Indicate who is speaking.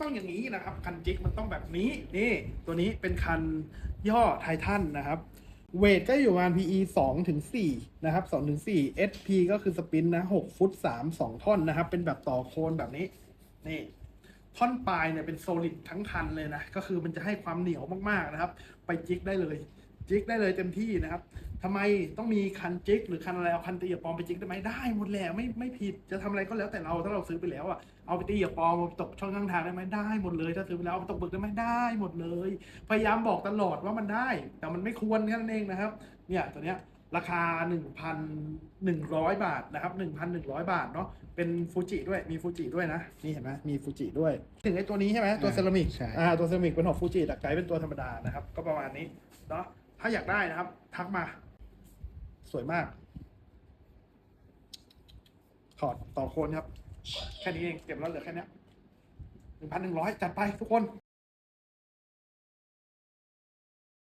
Speaker 1: ต้องอย่างนี้นะครับ คันจิกมันต้องแบบนี้ นี่ ตัวนี้เป็นคันย่อไททันนะครับ เวทก็อยู่ประมาณ PE 2ถึง4นะครับ2ถึง4 SP ก็คือสปินนะ6ฟุต3 2 ท่อนนะครับ เป็นแบบต่อโคนแบบนี้ นี่ ท่อนปลายเนี่ยเป็นโซลิดทั้งคันเลยนะ ก็คือมันจะให้ความเหนียวมากๆนะครับ ไปจิกได้เลย จิกได้เลยเต็มที่นะครับ ทำไมต้องมีคันจิกหรือคันอะไรเอาคันตีกับปอมไปจิกได้ไหมได้หมดแหละไม่ไม่ผิดจะทำอะไรก็แล้วแต่เราถ้าเราซื้อไปแล้วอะเอาไปตีกับปอมเอาไปตกช่องข้างทางได้ไหมได้หมดเลย ถ้าซื้อไปแล้วเอาไปตกบึกได้ไหมได้หมดเลย พยายามบอกตลอดว่ามันได้ แต่มันไม่ควรแค่นั้นเองนะครับ เนี่ยตัวเนี้ยราคา 1,100 บาทนะครับ 1,100 บาทเนาะเป็นฟูจิด้วยมีฟูจิด้วยนะ นี่เห็นไหมมีฟูจิด้วย ถึงไอ้ตัวนี้ใช่ไหมตัวเซรามิก
Speaker 2: ใช่
Speaker 1: อ่าตัวเซรามิกเป็นของฟูจิแต่ไกด์เป็นตัวธรรมดานะครับ ก็ประมาณนี้เนาะถ้าอยากได้นะครับ ทักมาส วยมาก ถอดต่อโคนครับ แค่นี้เอง เก็บแล้วเหลือแค่นี้หนึ่งพันหนึ่งร้อยจัดไปทุกคน